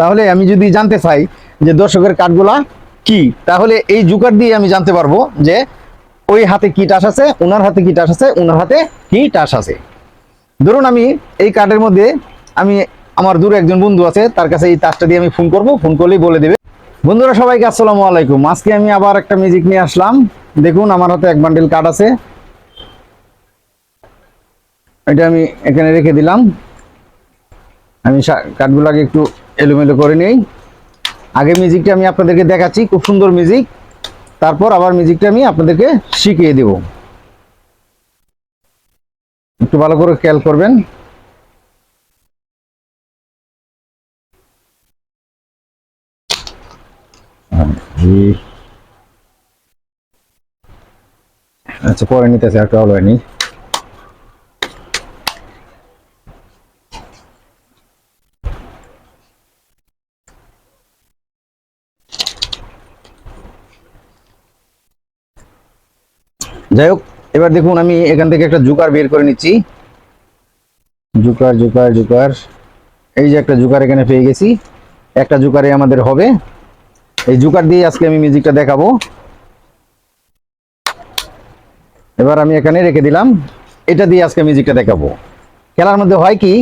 তাহলে আমি যদি জানতে চাই যে দর্শকের কার্ডগুলা কি, তাহলে এই জুকার দিয়ে আমি জানতে পারব যে ওই হাতে কি টাস আছে, ওনার হাতে কি টাস আছে, ওনার হাতে কি টাস আছে। ধরুন আমি এই কার্ডের মধ্যে আমি আমার দূরে একজন বন্ধু আছে, তার কাছে এই তাসটা দিয়ে আমি ফোন করব, ফোন করলেই বলে দেবে। বন্ধুরা সবাইকে আসসালামু আলাইকুম। আজকে আমি আবার একটা মিউজিক নিয়ে আসলাম। দেখুন, আমার হাতে এক বান্ডেল কার্ড আছে। এটা আমি এখানে রেখে দিলাম। আমি কার্ডগুলোকে একটু এলোমেলো করে নেই। আগে মিউজিকটা আমি আপনাদেরকে দেখাচ্ছি, খুব সুন্দর মিউজিক। তারপর আবার মিউজিকটা আমি আপনাদেরকে শিখিয়ে দেব। একটু ভালো করে খেয়াল করবেন। আচ্ছা পরে নিতেছে একটা হলো নি যাই হোক, এবার দেখুন আমি এখান থেকে একটা জুকার বের করে নিচ্ছি। জুকার জুকার জুকার। এই যে একটা জুকার এখানে পেয়ে গেছি। একটা জুকারে আমাদের হবে। এই জুকার দিয়ে আজকে আমি মিউজিকটা দেখাবো। এবার আমি এখানে রেখে দিলাম। এটা দিয়ে আজকে মিউজিকটা দেখাবো। খেলার মধ্যে হয় কি,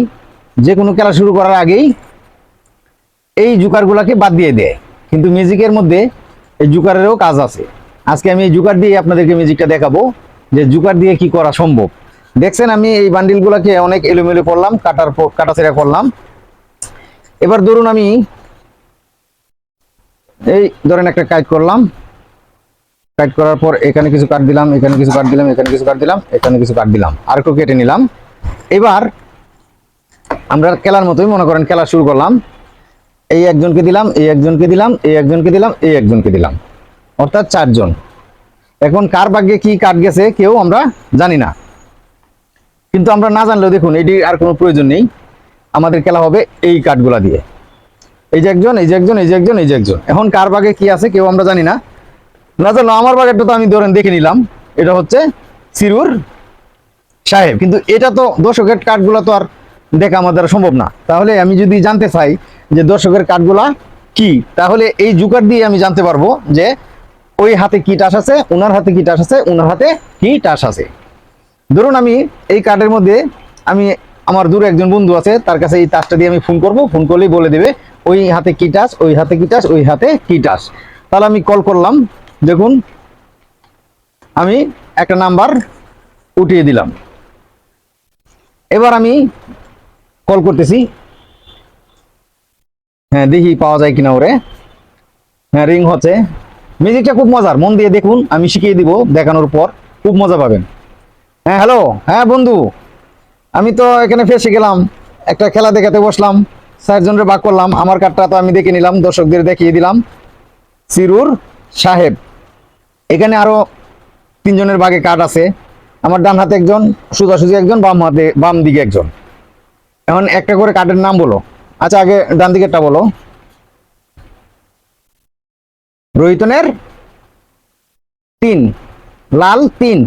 যে কোনো খেলা শুরু করার আগেই এই জুকারগুলোকে বাদ দিয়ে দেয়। কিন্তু মিউজিকের মধ্যে এই জুকারেরও কাজ আছে। আজকে আমি এই জুকার দিয়ে আপনাদেরকে মিউজিকটা দেখাবো যে জুকার দিয়ে কি করা সম্ভব। দেখছেন, আমি এই বান্ডিলগুলোকে অনেক এলোমেলো করলাম, কাটার কাটাছেড়া করলাম। এবার ধরুন আমি এই ধরেন একটা কাজ করলাম। কাট করার পর এখানে কিছু কাট দিলাম, এখানে কিছু কাট দিলাম, এখানে কিছু কাট দিলাম, এখানে কিছু কাট দিলাম। আর একটু কেটে নিলাম। এবার আমরা খেলার মতোই, মনে করেন খেলা শুরু করলাম। এই একজনকে দিলাম, এই একজনকে দিলাম, এই একজনকে দিলাম, এই একজনকে দিলাম। অর্থাৎ চারজন। এখন কার ভাগ্যে কি কাট গেছে কেউ আমরা জানি না। কিন্তু আমরা না জানলেও দেখুন, এটি আর কোনো প্রয়োজন নেই। আমাদের খেলা হবে এই কাঠগুলা দিয়ে। এই যে একজন, এই যে একজন, এই যে একজন, এই যে একজন। এখন কার ভাগে কি আছে কেউ আমরা জানি না। না জানো আমার বাগেরটা তো আমি ধরেন দেখে নিলাম। এটা হচ্ছে সিরুর সাহেব। কিন্তু এটা তো দর্শকের কাঠগুলা তো আর দেখা আমার দ্বারা সম্ভব না। তাহলে আমি যদি জানতে চাই যে দর্শকের কাঠগুলা কি, তাহলে এই জুকার দিয়ে আমি জানতে পারব যে ওই হাতে কি টাস আছে, ওনার হাতে কি টাস আছে, ওনার হাতে কি টাস আছে? ধরুন আমি এই কার্ডের মধ্যে আমি আমার দূরে একজন বন্ধু আছে, তার কাছে এই টাচটা দিয়ে আমি ফোন করব ফোন করলেই বলে দেবে, ওই হাতে কি টাচ ওই হাতে কি টাচ ওই হাতে কি টাচ তাহলে আমি কল করলাম, দেখুন, আমি একটা নাম্বার উঠিয়ে দিলাম। এবার আমি কল করতেছি। হ্যাঁ দেখি পাওয়া যায় কিনা ওরে। হ্যাঁ রিং হচ্ছে। মিউজিকটা খুব মজার। মন দিয়ে দেখুন, আমি শিখিয়ে দিব দেখানোর পর। খুব মজা পাবেন। হ্যাঁ হ্যালো হ্যাঁ বন্ধু। আমি তো এখানে ফেসে গেলাম। একটা খেলা দেখাতে বসলাম। চারজনের ভাগ করলাম। আমার কার্ডটা তো আমি দেখে নিলাম, দর্শকদের দেখিয়ে দিলাম। সিরুর সাহেব। এখানে আরও তিনজনের ভাগে কার্ড আছে। আমার ডান হাতে একজন, সোজাসুজি একজন, বাম হাতে, বাম দিকে একজন। এখন একটা করে কার্ডের নাম বলো। আচ্ছা আগে ডান দিকেরটা বলো। রোহিতনের তিন, লাল তিন।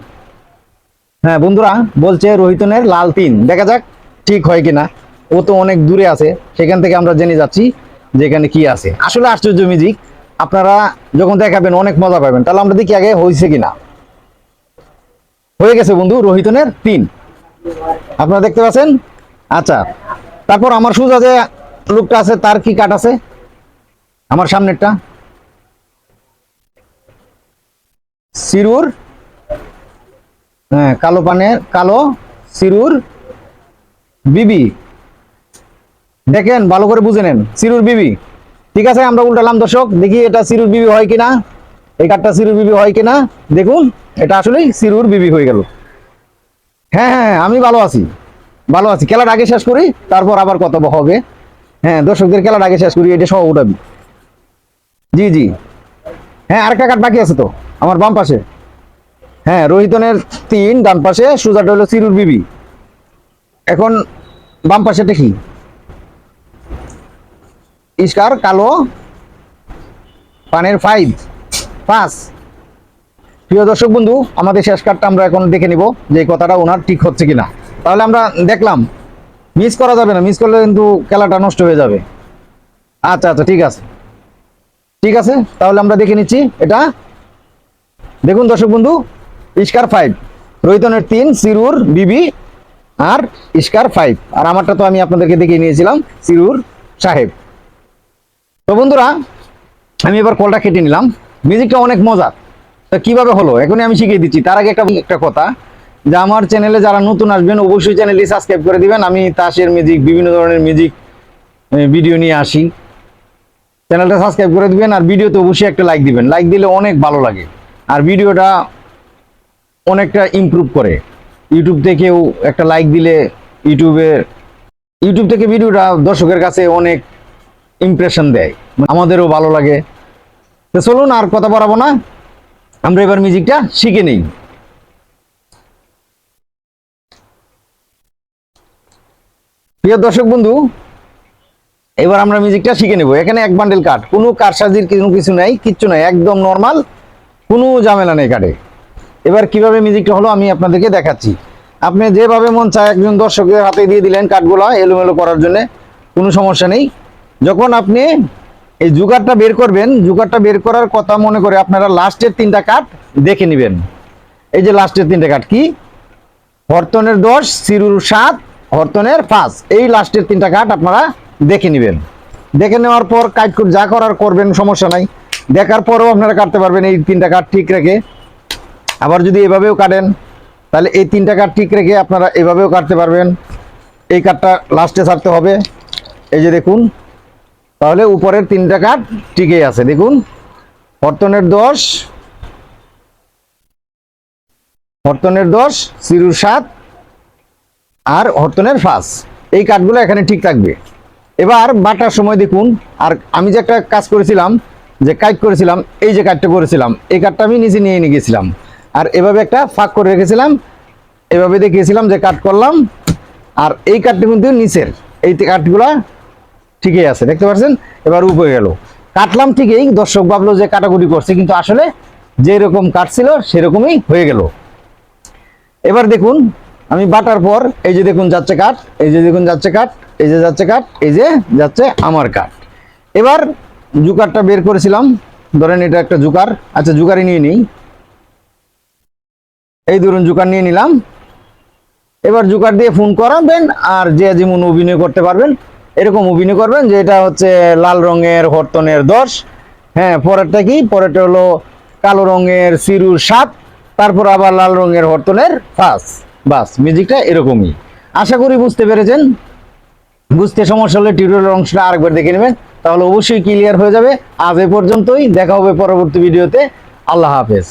হ্যাঁ বন্ধুরা, বলছে রোহিতনের লাল তিন। দেখা যাক ঠিক হয় কিনা। ও তো অনেক দূরে আছে। সেখান থেকে আমরা জেনে যাচ্ছি যে এখানে কি আছে। আসলে আশ্চর্য মিউজিক। আপনারা যখন দেখাবেন, অনেক মজা পাবেন। তাহলে আমরা দেখি আগে হয়েছে কিনা। হয়ে গেছে বন্ধু, রোহিতনের তিন। আপনারা দেখতে পাচ্ছেন? আচ্ছা তারপর আমার সুজা যে লোকটা আছে, তার কি কাট আছে? আমার সামনেরটা। সিরুর হ্যাঁ কালো পানের কালো সিরুর বিবি। দেখেন ভালো করে বুঝে নেন সিরুর বিবি। ঠিক আছে আমরা উল্টালাম দর্শক দেখি এটা সিরুর বিবি হয় কিনা এই কাঠটা সিরুর বিবি হয় কিনা। দেখুন এটা আসলেই সিরুর বিবি হয়ে গেল। হ্যাঁ হ্যাঁ হ্যাঁ, আমি ভালো আছি ভালো আছি। খেলাটা আগে শেষ করি তারপর আবার কত হবে। হ্যাঁ দর্শকদের খেলাটা আগে শেষ করি এটা সহ উঠাবি। জি জি। হ্যাঁ আরেকটা কাঠ বাকি আছে তো। আমার বাম পাশে। হ্যাঁ রোহিতনের তিন, ডান পাশে সুজাটা হলো সিরুর বিবি। এখন বাম পাশেটা কি? ইস্কার, কালো, পানের ফাইভ, পাঁচ। প্রিয় দর্শক বন্ধু, আমাদের শেষ কার্ডটা আমরা এখন দেখে নিব যে কথাটা ওনার ঠিক হচ্ছে কিনা। তাহলে আমরা দেখলাম মিস করা যাবে না মিস করলে কিন্তু খেলাটা নষ্ট হয়ে যাবে। আচ্ছা আচ্ছা ঠিক আছে। ঠিক আছে, তাহলে আমরা দেখে নিচ্ছি, এটা দেখুন দর্শক বন্ধু ইস্কার ফাইভ রোহিতনের তিন, সিরুর, বিবি আর ইস্কার ফাইভ আর আমারটা তো আমি আপনাদেরকে দেখিয়ে নিয়েছিলাম, সিরুর সাহেব। তো বন্ধুরা, আমি এবার কলটা কেটে নিলাম। মিউজিকটা অনেক মজার তা কীভাবে হলো? এখনই আমি শিখিয়ে দিচ্ছি। তার আগে একটা একটা কথা। যে আমার চ্যানেলে যারা নতুন আসবেন, অবশ্যই চ্যানেলটি সাবস্ক্রাইব করে দিবেন। আমি তাসের মিউজিক বিভিন্ন ধরনের মিউজিক ভিডিও নিয়ে আসি। চ্যানেলটা সাবস্ক্রাইব করে দিবেন আর ভিডিওতে অবশ্যই একটা লাইক দিবেন। লাইক দিলে অনেক ভালো লাগে। আর ভিডিওটা অনেকটা ইমপ্রুভ করে। ইউটিউব থেকেও একটা লাইক দিলে ইউটিউবে ইউটিউব থেকে ভিডিওটা দর্শকের কাছে অনেক ইমপ্রেশন দেয়। আমাদেরও ভালো লাগে। তো চলুন আর কথা বাড়াবো না। আমরা এবার মিউজিকটা শিখে নিই। প্রিয় দর্শক বন্ধু, এবার আমরা মিউজিকটা শিখে নেব। এখানে এক বান্ডেল কাঠ কোনো কারসাজির কোনো কিছু নাই, কিচ্ছু নাই, একদম নর্মাল কোনো ঝামেলা নেই কাঠে। এবার কীভাবে মিউজিকটা হলো আমি আপনাদেরকে দেখাচ্ছি। আপনি যেভাবে মন চায় একজন দর্শকের হাতে দিয়ে দিলেন কাঠগুলো এলোমেলো করার জন্য, কোনো সমস্যা নেই। যখন আপনি এই জুগারটা বের করবেন, জুগারটা বের করার কথা মনে করে আপনারা লাস্টের তিনটা কাঠ দেখে নেবেন। এই যে লাস্টের তিনটা কাঠ কি? হরতনের দশ, সিরুর সাত, হরতনের পাঁচ। এই লাস্টের তিনটা কাঠ আপনারা দেখে নেবেন। দেখে নেওয়ার পর কাট যা করার করবেন, সমস্যা নাই। দেখার পরেও আপনারা কাটতে পারবেন এই তিনটা কাঠ ঠিক রেখে। আবার যদি এভাবেও কাটেন, তাহলে এই তিনটা কাঠ ঠিক রেখে আপনারা এভাবেও কাটতে পারবেন। এই কাঠটা লাস্টে ছাড়তে হবে। এই যে দেখুন, তাহলে উপরের তিনটা কাঠ ঠিকই আছে। দেখুন হরতনের দশ হরতনের দশ, সিরুর সাত, আর হরতনের ফাঁস এই কাঠগুলো এখানে ঠিক থাকবে। এবার বাটার সময় দেখুন, আর আমি যে একটা কাজ করেছিলাম যে কাট করেছিলাম, এই যে কাঠটা করেছিলাম, এই কাঠটা আমি নিচে নিয়ে নিয়ে গেছিলাম। আর এভাবে একটা ফাঁক করে রেখেছিলাম, এভাবে দেখিয়েছিলাম যে কাট করলাম, আর এই কাঠটি কিন্তু নিচের, এই কাঠগুলা ঠিকই আছে, দেখতে পাচ্ছেন? এবার উপরে গেল। কাটলাম ঠিকই, দর্শক ভাবলো যে কাটাকুটি করছে, কিন্তু আসলে যেরকম কাটছিল সেরকমই হয়ে গেল। এবার দেখুন, আমি বাটার পর, এই যে দেখুন যাচ্ছে কাঠ এই যে দেখুন যাচ্ছে কাঠ এই যে যাচ্ছে কাঠ এই যে যাচ্ছে আমার কাঠ এবার জুকারটা বের করেছিলাম। ধরেন এটা একটা জুকার। আচ্ছা জুকারি নিয়ে নিই। এই ধরুন জুকার নিয়ে নিলাম। এবার জুকার দিয়ে ফোন করাবেন আর যে যেমন অভিনয় করতে পারবেন, এরকম অভিনয় করবেন যে এটা হচ্ছে লাল রঙের হরতনের দশ। হ্যাঁ পরেরটা কি? পরেরটা হলো কালো রঙের সিরুর সাত, তারপর আবার লাল রঙের হরতনের ফাঁস বাস মিউজিকটা এরকমই। আশা করি বুঝতে পেরেছেন। বুঝতে সমস্যা হলে টিউটোরিয়াল অংশটা আরেকবার দেখে নেবেন। তাহলে অবশ্যই ক্লিয়ার হয়ে যাবে। আজ এ পর্যন্তই দেখা হবে পরবর্তী ভিডিওতে আল্লাহ হাফেজ।